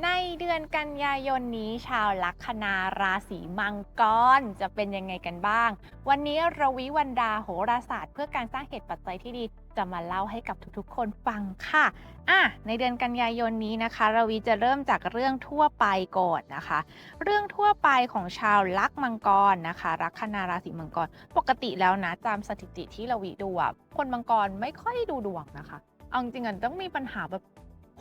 ในเดือนกันยายนนี้ชาวลัคนาราศีมังกรจะเป็นยังไงกันบ้าง วันนี้รวิวันดาโหราศาสตร์ เพื่อการสร้างเหตุปัจจัยที่ดีจะมาเล่าให้กับทุกๆ คนฟังค่ะอะ ในเดือนกันยายนนี้นะคะรวิจะเริ่มจากเรื่องทั่วไปก่อนนะคะ เรื่องทั่วไปของชาวลัคมังกรนะคะลัคนาราศีมังกร ปกติแล้วนะตามสถิติที่รวิดูอะคนมังกรไม่ค่อยดูดวงนะคะเอาจริงๆต้องมีปัญหาแบบ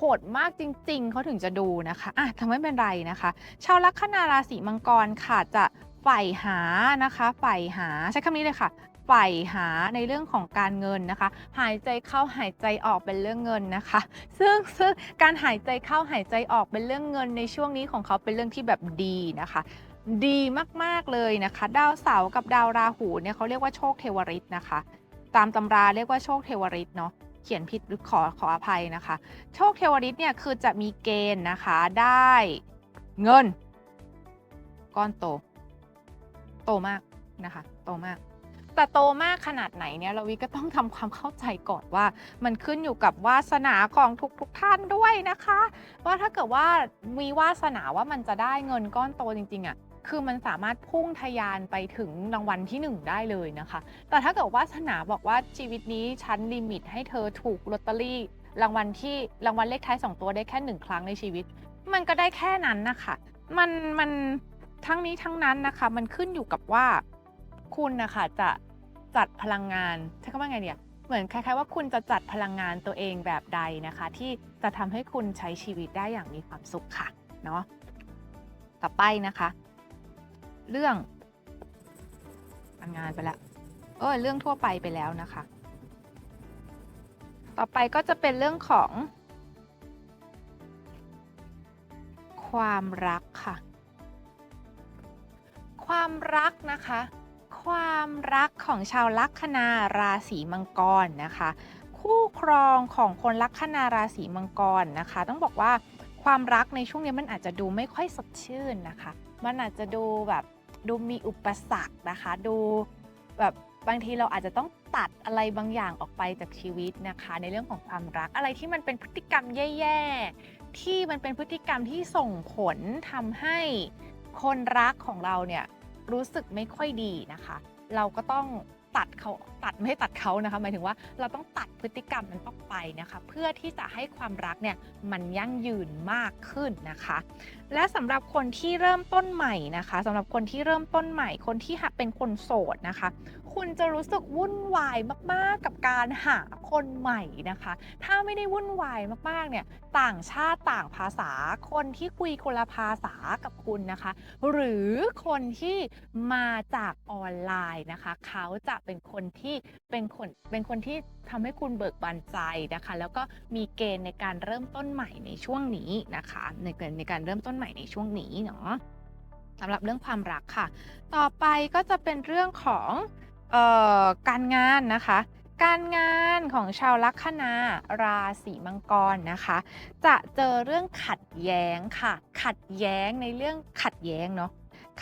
หดมากจริง ๆ เขาถึงจะดูนะคะอะทำไม่เป็นไรนะคะ ชาวลัคนาราศีมังกรค่ะจะใฝ่หานะคะใฝ่หาใช้คำนี้เลยค่ะใฝ่หาในเรื่องของการเงินนะคะ หายใจเข้าหายใจออกเป็นเรื่องเงินนะคะ ซึ่งซึ่งการหายใจเข้าหายใจออกเป็นเรื่องเงิน ในช่วงนี้ของเขาเป็นเรื่องที่แบบดีนะคะดีมากๆเลยนะคะ ดาวเสาร์กับดาวราหูเนี่ยเขาเรียกว่าโชคเทวริตนะคะ ตามตำราเรียกว่าโชคเทวริตเนาะ เขียนผิดหรือขอขออภัยนะคะ โชคเทวริตเนี่ยคือจะมีเกณฑ์นะคะได้เงิน ก้อนโต โตมากนะคะ โตมาก แต่โตมากขนาดไหนเนี่ยเราวิก็ต้องทำความเข้าใจก่อนว่า มันขึ้นอยู่กับวาสนาของทุกทุกท่านด้วยนะคะ ว่าถ้าเกิดว่ามีวาสนาว่ามันจะได้เงินก้อนโตจริงๆอะ่ะ คือมันสามารถพุ่งทะยานไปถึงรางวัลที่ 1 ได้เลยนะคะ แต่ถ้าเกิดว่าสนาบอกว่าชีวิตนี้ฉันลิมิตให้เธอถูกลอตเตอรี่ รางวัลที่รางวัลเลขท้าย 2 ตัวได้แค่หนึ่งครั้งในชีวิต มันก็ได้แค่นั้นนะคะมันมันทั้งนี้ทั้งนั้นนะคะ มันขึ้นอยู่กับว่าคุณนะคะจะจัดพลังงานใช้คำว่าไงเนี่ยเหมือนคล้ายๆว่าคุณจะจัดพลังงานตัวเองแบบใดนะคะ ที่จะทำให้คุณใช้ชีวิตได้อย่างมีความสุขค่ะเนาะต่อไปนะคะ เรื่องงานไปแล้วเออเรื่องทั่วไปไปแล้วนะคะ ต่อไปก็จะเป็นเรื่องของ ความรักค่ะ ความรักนะคะ ความรักของชาวลัคนาราศีมังกรนะคะ คู่ครองของคนลัคนาราศีมังกรนะคะ ต้องบอกว่าความรักในช่วงนี้มันอาจจะดูไม่ค่อยสดชื่นนะคะ มันอาจจะดูแบบ ดูมีอุปสรรคนะคะ ดูแบบบางทีเราอาจจะต้องตัดอะไรบางอย่างออกไปจากชีวิตนะคะ ในเรื่องของความรักอะไรที่มันเป็นพฤติกรรมแย่ๆที่มันเป็นพฤติกรรมที่ส่งผลทำให้คนรักของเราเนี่ยรู้สึกไม่ค่อยดีนะคะ เราก็ต้อง ตัดเขาตัดไม่ให้ตัดเขานะคะหมายถึงว่าเราต้องตัดพฤติกรรมมันออกไปนะคะ เพื่อที่จะให้ความรักเนี่ยมันยั่งยืนมากขึ้นนะคะ และสำหรับคนที่เริ่มต้นใหม่นะคะสำหรับคนที่เริ่มต้นใหม่ คนที่เป็นคนโสดนะคะ คุณจะรู้สึกวุ่นวายมากๆ กับการหาคนใหม่นะคะ ถ้าไม่ได้วุ่นวายมากๆ เนี่ย ต่างชาติต่างภาษา คนที่คุยคนละภาษากับคุณนะคะ หรือคนที่มาจากออนไลน์นะคะ เขาจะเป็นคนที่เป็นคนเป็นคนที่ทำให้คุณเบิกบานใจนะคะ แล้วก็มีเกณฑ์ในการเริ่มต้นใหม่ในช่วงนี้นะคะ ในการในการเริ่มต้นใหม่ในช่วงนี้เนาะสำหรับเรื่องความรักค่ะ ต่อไปก็จะเป็นเรื่องของ การงานนะคะ การงานของชาวลัคนาราศีมังกรนะคะ จะเจอเรื่องขัดแย้งค่ะ ขัดแย้งในเรื่องขัดแย้งเนาะ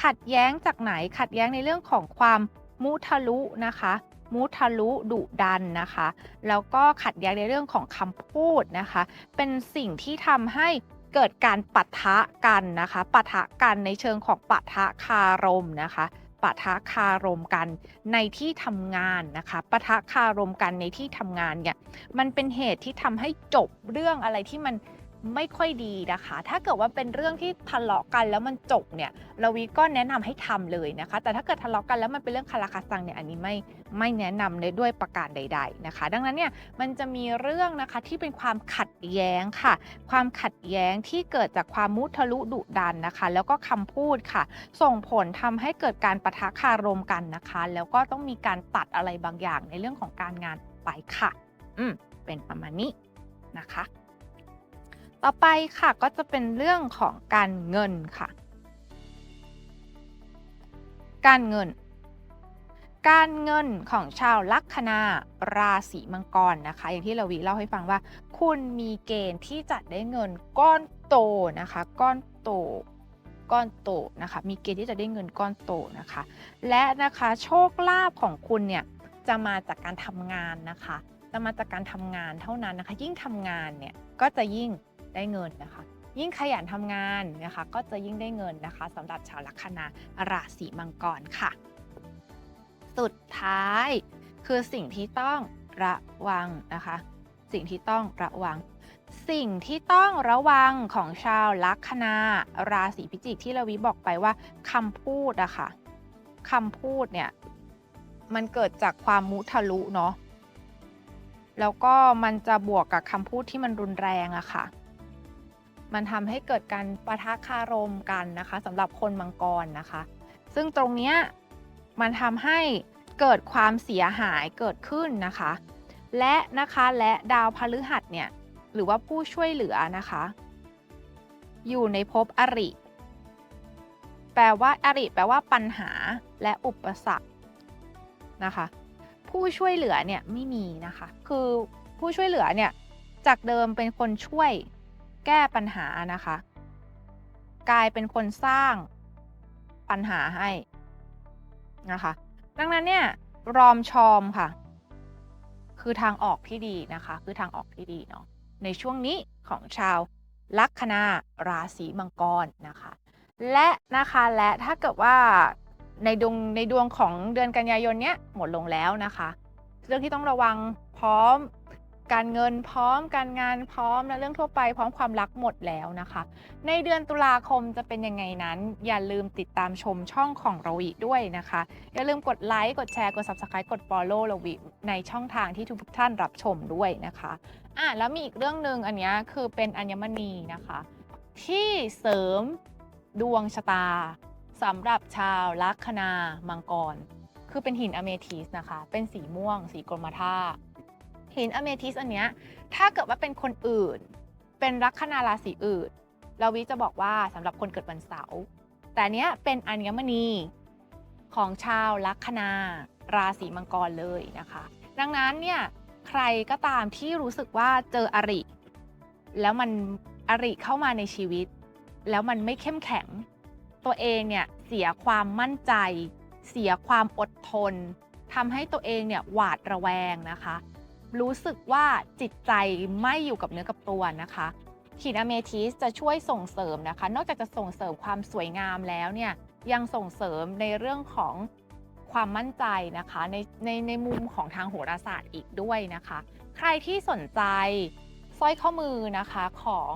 ขัดแย้งจากไหนขัดแย้งในเรื่องของความมุทะลุนะคะมุทะลุดุดันนะคะ แล้วก็ขัดแย้งในเรื่องของคำพูดนะคะ เป็นสิ่งที่ทำให้เกิดการปะทะกันนะคะปะทะกันในเชิงของปะทะคารมนะคะ ปะทะคารมกันในที่ทำงานนะคะปะทะคารมกันในที่ทำงานเนี่ยมันเป็นเหตุที่ทำให้จบเรื่องอะไรที่มัน ไม่ค่อยดีนะคะ ถ้าเกิดว่าเป็นเรื่องที่ทะเลาะกันแล้วมันจบเนี่ยเราวิก็แนะนำให้ทำเลยนะคะ แต่ถ้าเกิดทะเลาะกันแล้วมันเป็นเรื่องคาราคาซังเนี่ยอันนี้ไม่ไม่แนะนำเลยด้วยประการใด ๆนะคะ ดังนั้นเนี่ยมันจะมีเรื่องนะคะที่เป็นความขัดแย้งค่ะ ความขัดแย้งที่เกิดจากความมุทะลุดุดันนะคะ แล้วก็คำพูดค่ะ ส่งผลทำให้เกิดการปะทะคารมกันนะคะ แล้วก็ต้องมีการตัดอะไรบางอย่างในเรื่องของการงานไปค่ะ อืมเป็นประมาณนี้นะคะ ต่อไปค่ะก็จะเป็นเรื่องของการเงินค่ะ การเงิน การเงินของชาวลัคนาราศีมังกรนะคะ อย่างที่เราวีเล่าให้ฟังว่า คุณมีเกณฑ์ที่จะได้เงินก้อนโตนะคะ ก้อนโตก้อนโตนะคะ มีเกณฑ์ที่จะได้เงินก้อนโตนะคะ และนะคะโชคลาภของคุณเนี่ยจะมาจากการทำงานนะคะ จะมาจากการทำงานเท่านั้นนะคะ ยิ่งทำงานเนี่ยก็จะยิ่ง ได้เงินนะคะ ยิ่งขยันทำงานนะคะก็จะยิ่งได้เงินนะคะสำหรับชาวลัคนาราศีมังกรค่ะ สุดท้ายคือสิ่งที่ต้องระวังนะคะ สิ่งที่ต้องระวัง สิ่งที่ต้องระวังของชาวลัคนาราศีพิจิกที่เราวิบอกไปว่าคำพูดอะค่ะคำพูดเนี่ยมันเกิดจากความมุทะลุเนาะแล้วก็มันจะบวกกับคำพูดที่มันรุนแรงอะค่ะ มันทำให้เกิดการปะทะคารมกันนะคะสำหรับคนมังกรนะคะ ซึ่งตรงเนี้ยมันทำให้เกิดความเสียหายเกิดขึ้นนะคะ และนะคะและดาวพฤหัสเนี่ยหรือว่าผู้ช่วยเหลือนะคะ อยู่ในภพอริ แปลว่าอริ แปลว่าปัญหาและอุปสรรคนะคะ ผู้ช่วยเหลือเนี่ยไม่มีนะคะ คือผู้ช่วยเหลือเนี่ยจากเดิมเป็นคนช่วย แก้ปัญหานะคะ กลายเป็นคนสร้างปัญหาให้นะคะ ดังนั้นเนี่ยรอมชอมค่ะ คือทางออกที่ดีนะคะ คือทางออกที่ดีเนาะในช่วงนี้ของชาวลัคนาราศีมังกรนะคะ และนะคะและถ้าเกิดว่าในดวงในดวงของเดือนกันยายนเนี้ยหมดลงแล้วนะคะ เรื่องที่ต้องระวังพร้อม การเงินพร้อมการงานพร้อมและเรื่องทั่วไปพร้อมความรักหมดแล้วนะคะ ในเดือนตุลาคมจะเป็นยังไงนั้น อย่าลืมติดตามชมช่องของเราอีกด้วยนะคะ อย่าลืมกดไลค์กดแชร์กด subscribe กด follow เราวิในช่องทางที่ทุกท่านรับชมด้วยนะคะอะแล้วมีอีกเรื่องหนึ่งอันนี้คือเป็นอัญมณีนะคะ ที่เสริมดวงชะตาสำหรับชาวลัคนามังกร คือเป็นหินอเมทิสนะคะ เป็นสีม่วง สีกรมท่า หินอเมทิสอันเนี้ยถ้าเกิดว่าเป็นคนอื่น เป็นลัคนาราศีอื่น เราวิจะบอกว่าสำหรับคนเกิดวันเสาร์แต่เนี้ยเป็นอัญมณีของชาวลัคนาราศีมังกรเลยนะคะ ดังนั้นเนี่ยใครก็ตามที่รู้สึกว่าเจออริ แล้วมันอริเข้ามาในชีวิต แล้วมันไม่เข้มแข็ง ตัวเองเนี่ยเสียความมั่นใจ เสียความอดทนทำให้ตัวเองเนี่ยหวาดระแวงนะคะ รู้สึกว่าจิตใจไม่อยู่กับเนื้อกับตัวนะคะหินอเมทิสจะช่วยส่งเสริมนะคะ นอกจากจะส่งเสริมความสวยงามแล้วเนี่ยยังส่งเสริมในเรื่องของความมั่นใจนะคะในในในมุมของทางโหราศาสตร์อีกด้วยนะคะ ใครที่สนใจสร้อยข้อมือนะคะของ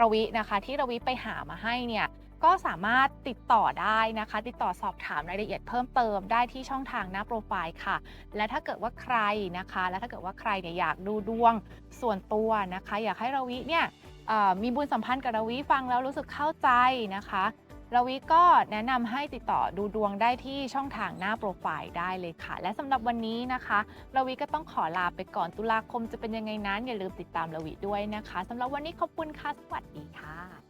ระวินะคะ ที่ระวิไปหามาให้เนี่ย ก็สามารถติดต่อได้นะคะ ติดต่อสอบถามรายละเอียดเพิ่มเติมได้ที่ช่องทางหน้าโปรไฟล์ค่ะ และถ้าเกิดว่าใครนะคะ และถ้าเกิดว่าใครเนี่ยอยากดูดวงส่วนตัวนะคะ อยากให้ระวิเนี่ยมีบุญสัมพันธ์กับระวิฟังแล้วรู้สึกเข้าใจนะคะระวิก็แนะนำให้ติดต่อดูดวงได้ที่ช่องทางหน้าโปรไฟล์ได้เลยค่ะ และสำหรับวันนี้นะคะระวิก็ต้องขอลาไปก่อนตุลาคมจะเป็นยังไงนั้นอย่าลืมติดตามระวิด้วยนะคะสำหรับวันนี้ขอบคุณค่ะสวัสดีค่ะ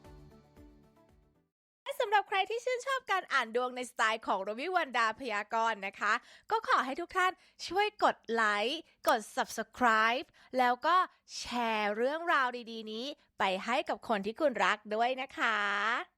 รับใครที่ชื่นชอบการอ่านดวงในสไตล์ของรวิวันดาพยากรณ์นะคะ ก็ขอให้ทุกท่านช่วยกดไลค์กด subscribe แล้วก็แชร์เรื่องราวดีๆ นี้ ไปให้กับคนที่คุณรักด้วยนะคะ